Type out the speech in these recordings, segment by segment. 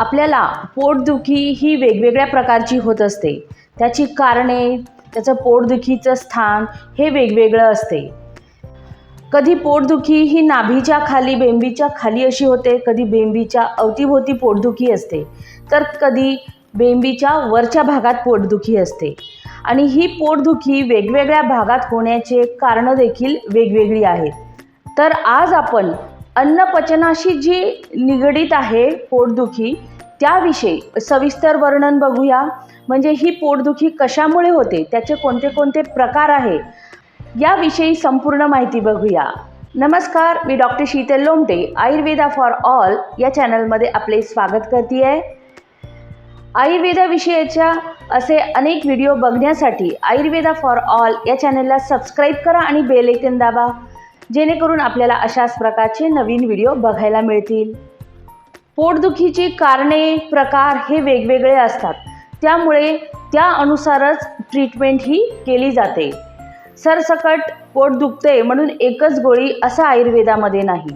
आपल्याला पोटदुखी ही वेगवेगळ्या प्रकारची होत असते. त्याची कारणे त्याचं पोटदुखीचं स्थान हे वेगवेगळं असते. कधी पोटदुखी ही नाभीच्या खाली बेंबीच्या खाली अशी होते कधी बेंबीच्या अवतीभोवती पोटदुखी असते तर कधी बेंबीच्या वरच्या भागात पोटदुखी असते. आणि ही पोटदुखी वेगवेगळ्या भागात होण्याचे कारणं देखील वेगवेगळी आहेत. तर आज आपण अन्नपचनाशी जी निगडीत आहे पोटदुखी त्याविषयी सविस्तर वर्णन बघूया. म्हणजे ही पोटदुखी कशामुळे होते? त्याचे कोणते कोणते प्रकार आहे? याविषयी संपूर्ण माहिती बघूया. नमस्कार मी doctor Sheetal Lomte Ayurveda for all या चॅनलमध्ये आपले स्वागत करते आहे आयुर्वेदाविषयीच्या असे अनेक व्हिडिओ बघण्यासाठी आयुर्वेदा फॉर ऑल या चॅनलला सबस्क्राईब करा आणि बेल ऐकन दाबा जेणेकरून आपल्याला अशाच प्रकारचे नवीन व्हिडिओ बघायला मिळतील. पोटदुखीची कारणे प्रकार हे वेगवेगळे असतात. त्यामुळे त्या अनुसारच ट्रीटमेंट ही केली जाते. सरसकट पोट दुखते म्हणून एकच गोळी असं आयुर्वेदामध्ये नाही.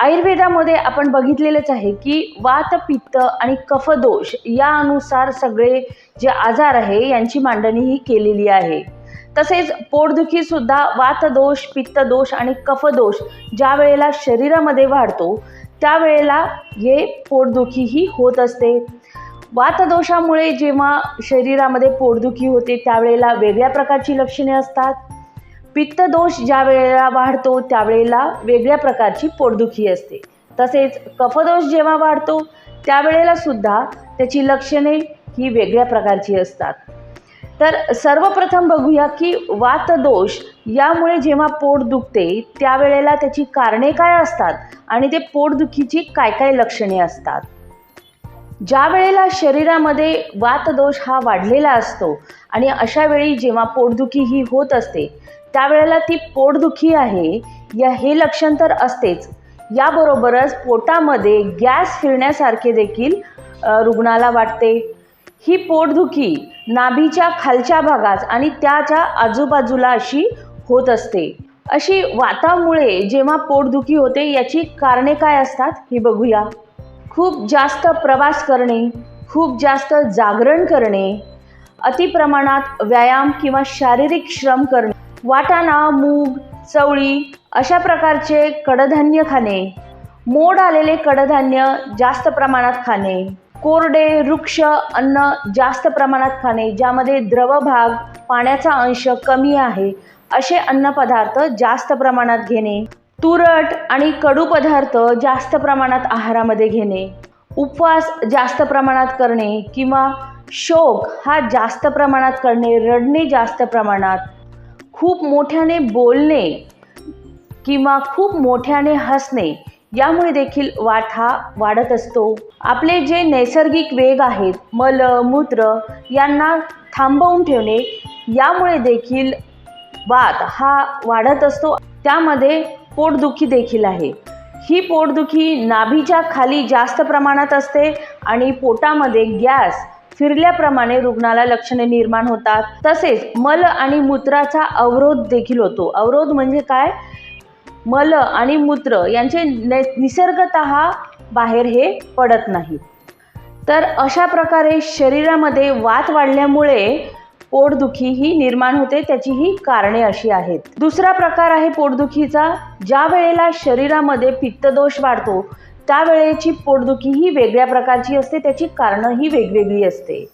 आयुर्वेदामध्ये आपण बघितलेलंच आहे की वात पित्त आणि कफदोष या अनुसार सगळे जे आजार आहे यांची मांडणी ही केलेली आहे. तसेच पोटदुखीसुद्धा वातदोष पित्तदोष आणि कफदोष ज्या वेळेला शरीरामध्ये वाढतो त्यावेळेला हे पोटदुखीही होत असते. वातदोषामुळे जेव्हा शरीरामध्ये पोटदुखी होते त्यावेळेला वेगळ्या प्रकारची लक्षणे असतात. पित्तदोष ज्या वेळेला वाढतो त्यावेळेला वेगळ्या प्रकारची पोटदुखी असते. तसेच कफदोष जेव्हा वाढतो त्यावेळेला सुद्धा त्याची लक्षणे ही वेगळ्या प्रकारची असतात. तर सर्वप्रथम बघूया की वातदोष यामुळे जेव्हा पोट दुखते त्यावेळेला त्याची कारणे काय असतात? आणि ते पोटदुखीची काय काय लक्षणे असतात? ज्या वेळेला शरीरामध्ये वातदोष हा वाढलेला असतो आणि अशा वेळी जेव्हा पोटदुखी ही होत असते त्यावेळेला ती पोटदुखी आहे या हे लक्षण तर असतेच. याबरोबरच पोटामध्ये गॅस फिरण्यासारखे देखील रुग्णाला वाटते. ही पोटदुखी नाभीच्या खालच्या भागात आणि त्याच्या आजूबाजूला अशी होत असते. अशी वातामुळे जेव्हा पोटदुखी होते याची कारणे काय असतात ही बघूया. खूप जास्त प्रवास करणे खूप जास्त जागरण करणे अतिप्रमाणात व्यायाम किंवा शारीरिक श्रम करणे वाटाणा मूग चवळी अशा प्रकारचे कडधान्य खाणे मोड आलेले कडधान्य जास्त प्रमाणात खाणे कोरडे वृक्ष अन्न जास्त प्रमाणात खाणे ज्यामध्ये द्रवभाग पाण्याचा अंश कमी आहे. असे अन्नपदार्थ जास्त प्रमाणात घेणे तुरट आणि कडू पदार्थ जास्त प्रमाणात आहारामध्ये घेणे उपवास जास्त प्रमाणात करणे किंवा शोक हा जास्त प्रमाणात करणे रडणे जास्त प्रमाणात खूप मोठ्याने बोलणे किंवा खूप मोठ्याने हसणे यामुळे देखील वाट हा वाढत असतो. आपले जे नैसर्गिक वेग आहेत मल मूत्र यांना थांबवून ठेवणे यामुळे देखील वात हा वाढत असतो. त्यामध्ये पोटदुखी देखील आहे. ही पोटदुखी नाभीच्या खाली जास्त प्रमाणात असते आणि पोटामध्ये गॅस फिरल्याप्रमाणे रुग्णाला लक्षणे निर्माण होतात. तसेच मल आणि मूत्राचा अवरोध देखील होतो. अवरोध म्हणजे काय? मल आणि मूत्र यांचे नै निसर्गत बाहेर हे पडत नाही. तर अशा प्रकारे शरीरामध्ये वात वाढल्यामुळे पोटदुखी ही निर्माण होते त्याची ही कारणे अशी आहेत. दुसरा प्रकार आहे पोटदुखीचा ज्या वेळेला शरीरामध्ये पित्तदोष वाढतो त्यावेळेची पोटदुखी ही वेगळ्या प्रकारची असते त्याची कारणं ही वेगवेगळी असते.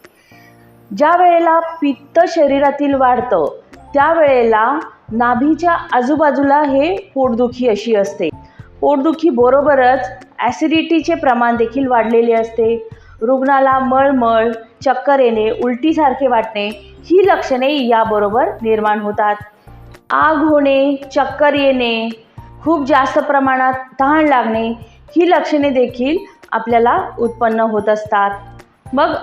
ज्या वेळेला पित्त शरीरातील वाढतं त्यावेळेला नाभीच्या आजूबाजूला हे पोटदुखी अशी असते. पोटदुखी बरोबरच ॲसिडिटीचे प्रमाण देखील वाढलेले असते. रुग्णाला मळमळ चक्कर येणे उलटीसारखे वाटणे ही लक्षणे याबरोबर निर्माण होतात. आग होणे चक्कर येणे खूप जास्त प्रमाणात तहान लागणे ही लक्षणे देखील आपल्याला उत्पन्न होत असतात. मग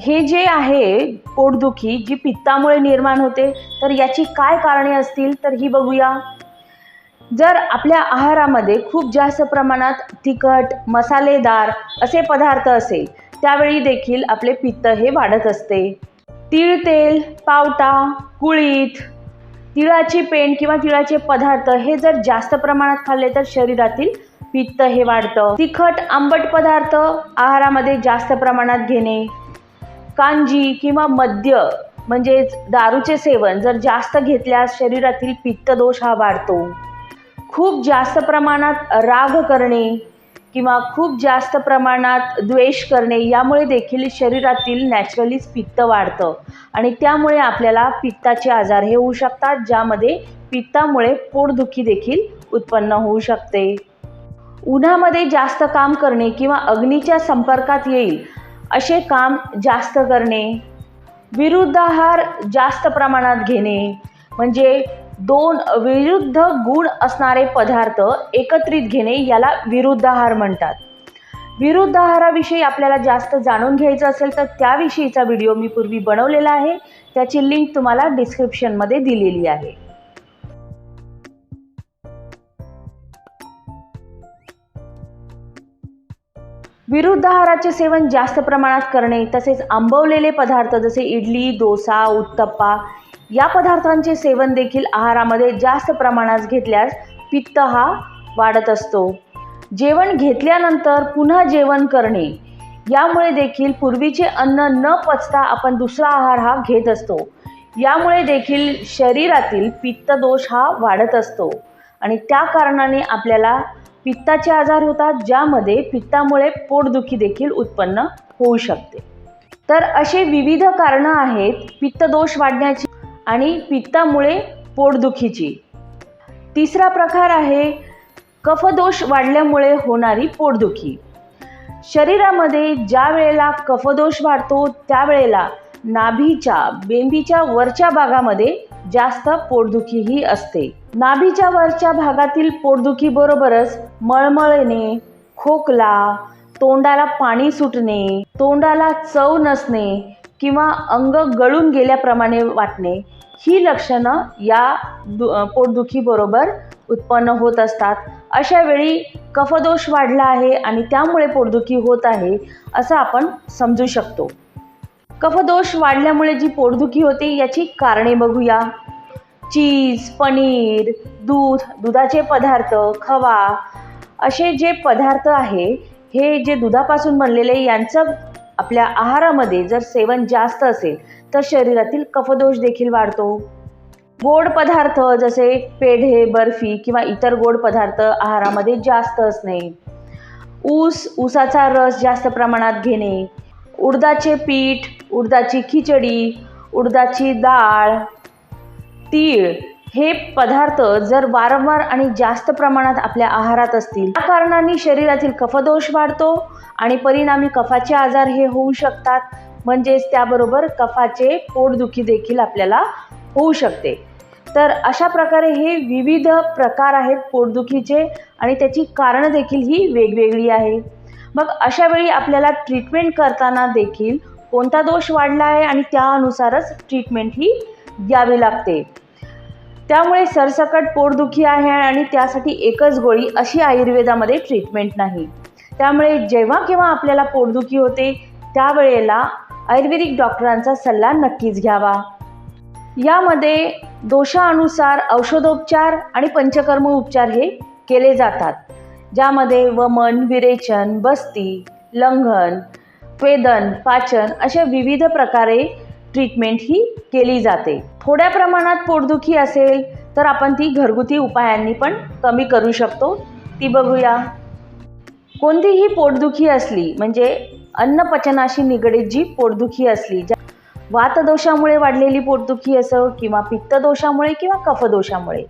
हे जे आहे पोटदुखी जी पित्तामुळे निर्माण होते तर याची काय कारणे असतील तर ही बघूया. जर आपल्या आहारामध्ये खूप जास्त प्रमाणात तिखट मसालेदार असे पदार्थ असेल त्यावेळी देखील आपले पित्त हे वाढत असते. तीळ तेल पावटा कुळीथ तिळाची पेंड किंवा तिळाचे पदार्थ हे जर जास्त प्रमाणात खाल्ले तर शरीरातील पित्त हे वाढतं. तिखट आंबट पदार्थ आहारामध्ये जास्त प्रमाणात घेणे. कांजी किंवा मद्य म्हणजेच दारूचे सेवन जर जास्त घेतल्यास शरीरातील पित्तदोष हा वाढतो. खूप जास्त प्रमाणात राग करणे किंवा खूप जास्त प्रमाणात द्वेष करणे यामुळे देखील शरीरातील नॅचरलीच पित्त वाढतं. आणि त्यामुळे आपल्याला पित्ताचे आजार हे होऊ शकतात ज्यामध्ये पित्तामुळे पोटदुखी देखील उत्पन्न होऊ शकते. उन्हामध्ये जास्त काम करणे किंवा अग्नीच्या संपर्कात येईल असे काम जास्त करणे. विरुद्ध आहार जास्त प्रमाणात घेणे म्हणजे दोन विरुद्ध गुण असणारे पदार्थ एकत्रित घेणे याला विरुद्ध आहार म्हणतात. विरुद्ध आहाराविषयी आपल्याला जास्त जाणून घ्यायचं असेल तर त्याविषयीचा व्हिडिओ मी पूर्वी बनवलेला आहे. त्याची लिंक तुम्हाला डिस्क्रिप्शनमध्ये दिलेली आहे. विरुद्ध आहाराचे सेवन जास्त प्रमाणात करणे तसेच आंबवलेले पदार्थ जसे इडली डोसा उत्तप्पा या पदार्थांचे सेवन देखील आहारामध्ये जास्त प्रमाणात घेतल्यास पित्त हा वाढत असतो. जेवण घेतल्यानंतर पुन्हा जेवण करणे. यामुळे देखील पूर्वीचे अन्न न पचता आपण दुसरा आहार हा घेत असतो. यामुळे देखील शरीरातील पित्तदोष हा वाढत असतो. आणि त्या कारणाने आपल्याला पित्ताचे आजार होतात ज्यामध्ये पित्तामुळे पोटदुखी देखील उत्पन्न होऊ शकते. तर असे विविध कारणं आहेत पित्तदोष वाढण्याची. आणि पित्तामुळे पोटदुखीची. तिसरा प्रकार आहे कफदोष वाढल्यामुळे होणारी पोटदुखी. शरीरामध्ये ज्या वेळेला कफदोष वाढतो त्यावेळेला नाभीच्या बेंबीच्या वरच्या भागामध्ये जास्त पोटदुखीही असते. नाभीच्या वरच्या भागातील पोटदुखीबरोबरच मळमळणे खोकला तोंडाला पाणी सुटणे तोंडाला चव नसणे किंवा अंग गळून गेल्याप्रमाणे वाटणे ही लक्षणं या दु पोटदुखीबरोबर उत्पन्न होत असतात. अशा वेळी कफदोष वाढला आहे आणि त्यामुळे पोटदुखी होत आहे असं आपण समजू शकतो. कफदोष वाढल्यामुळे जी पोटदुखी होते याची कारणे बघूया. चीज पनीर दूध दुधाचे पदार्थ खवा असे जे पदार्थ आहे हे जे दुधापासून बनलेले यांचं आपल्या आहारामध्ये जर सेवन जास्त असेल तर शरीरातील कफदोष देखील वाढतो. गोड पदार्थ जसे पेढे बर्फी किंवा इतर गोड पदार्थ आहारामध्ये जास्त असणे. ऊस ऊसाचा रस जास्त प्रमाणात घेणे. उडदाचे पीठ उडदाची खिचडी उडदाची डाळ तीळ हे पदार्थ जर वारंवार आणि जास्त प्रमाणात आपल्या आहारात असतील त्या कारणाने शरीरातील कफदोष वाढतो आणि परिणामी कफाचे आजार हे होऊ शकतात. म्हणजेच त्याबरोबर कफाचे पोटदुखी देखील आपल्याला होऊ शकते. तर अशा प्रकारे हे विविध प्रकार आहेत पोटदुखीचे आणि त्याची कारणं देखील ही वेगवेगळी आहे. मग अशा वेळी आपल्याला ट्रीटमेंट करताना देखील कोणता दोष वाढला आहे आणि त्यानुसारच ट्रीटमेंट ही द्यावी लागते. त्यामुळे सरसकट पोटदुखी आहे आणि त्यासाठी एकच गोळी अशी आयुर्वेदामध्ये ट्रीटमेंट नाही. त्यामुळे जेव्हा केव्हा आपल्याला पोटदुखी होते त्यावेळेला आयुर्वेदिक डॉक्टरांचा सल्ला नक्कीच घ्यावा. यामध्ये दोषानुसार औषधोपचार आणि पंचकर्म उपचार हे केले जातात. ज्यामध्ये वमन विरेचन बस्ती लंघन वेदन पाचन अशा विविध प्रकारे ट्रीटमेंट ही केली जाते. थोड्या प्रमाणात पोटदुखी असेल तर आपण ती घरगुती उपायांनी पण कमी करू शकतो. ती बघूया. कोणतीही पोटदुखी असली म्हणजे अन्नपचनाशी निगडीत जी पोटदुखी असली ज्या वातदोषामुळे वाढलेली पोटदुखी असो किंवा पित्तदोषामुळे किंवा कफदोषामुळे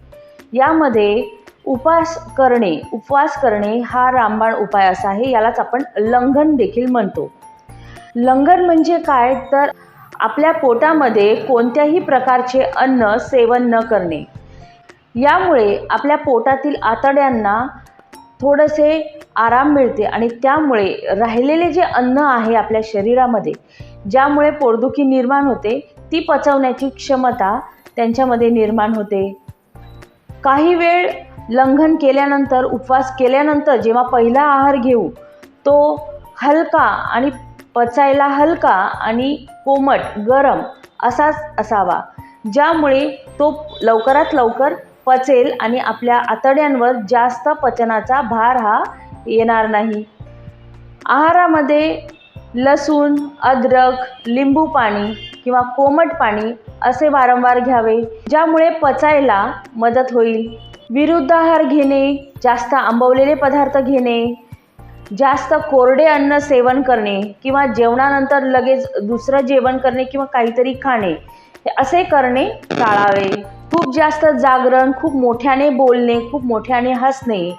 यामध्ये उपास करणे उपवास करणे हा रामबाण उपाय असा आहे यालाच आपण लंघन देखील म्हणतो. लंघन म्हणजे काय? तर आपल्या पोटामध्ये कोणत्याही प्रकारचे अन्न सेवन न करणे. यामुळे आपल्या पोटातील आतड्यांना थोडेसे आराम मिळते आणि त्यामुळे राहिलेले जे अन्न आहे आपल्या शरीरामध्ये ज्यामुळे पोटदुखी निर्माण होते ती पचवण्याची क्षमता त्यांच्यामध्ये निर्माण होते. काही वेळ लंघन केल्यानंतर उपवास केल्यानंतर जेव्हा पहिला आहार घेऊ तो हलका आणि पचायला हलका आणि कोमट गरम असाच असावा ज्यामुळे तो लवकरात लवकर पचेल आणि आपल्या आतड्यांवर जास्त पचनाचा भार हा येणार नाही. आहारामध्ये लसूण अद्रक लिंबू पाणी किंवा कोमट पाणी असे वारंवार घ्यावे ज्यामुळे पचायला मदत होईल. विरुद्ध आहार घेणे जास्त आंबवलेले पदार्थ घेणे जास्त कोरडे अन्न सेवन करणे किंवा जेवणानंतर लगेच दुसरं जेवण करणे किंवा काहीतरी खाणे असे करणे टाळावे. खूप जास्त जागरण खूप मोठ्याने बोलणे खूप मोठ्याने हसणे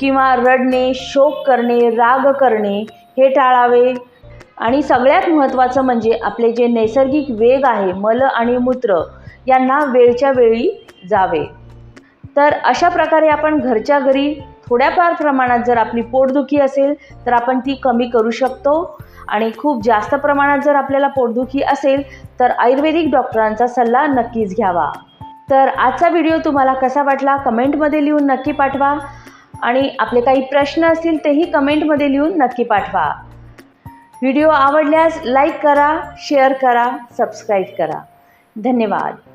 किंवा रडणे शोक करणे राग करणे हे टाळावे. आणि सगळ्यात महत्त्वाचं म्हणजे आपले जे नैसर्गिक वेग आहे मल आणि मूत्र यांना वेळच्या वेळी जावे. तर अशा प्रकारे आपण घरच्या घरी थोड्याफार प्रमाणात जर आपली पोटदुखी असेल तर आपण ती कमी करू शकतो. आणि खूप जास्त प्रमाणात जर आपल्याला पोटदुखी असेल तर आयुर्वेदिक डॉक्टरांचा सल्ला नक्कीच घ्यावा. तर आजचा व्हिडिओ तुम्हाला कसा वाटला कमेंटमध्ये लिहून नक्की पाठवा. आणि आपले काही प्रश्न असतील तेही कमेंटमध्ये लिहून नक्की पाठवा. व्हिडिओ आवडल्यास लाईक करा शेअर करा सबस्क्राईब करा. धन्यवाद.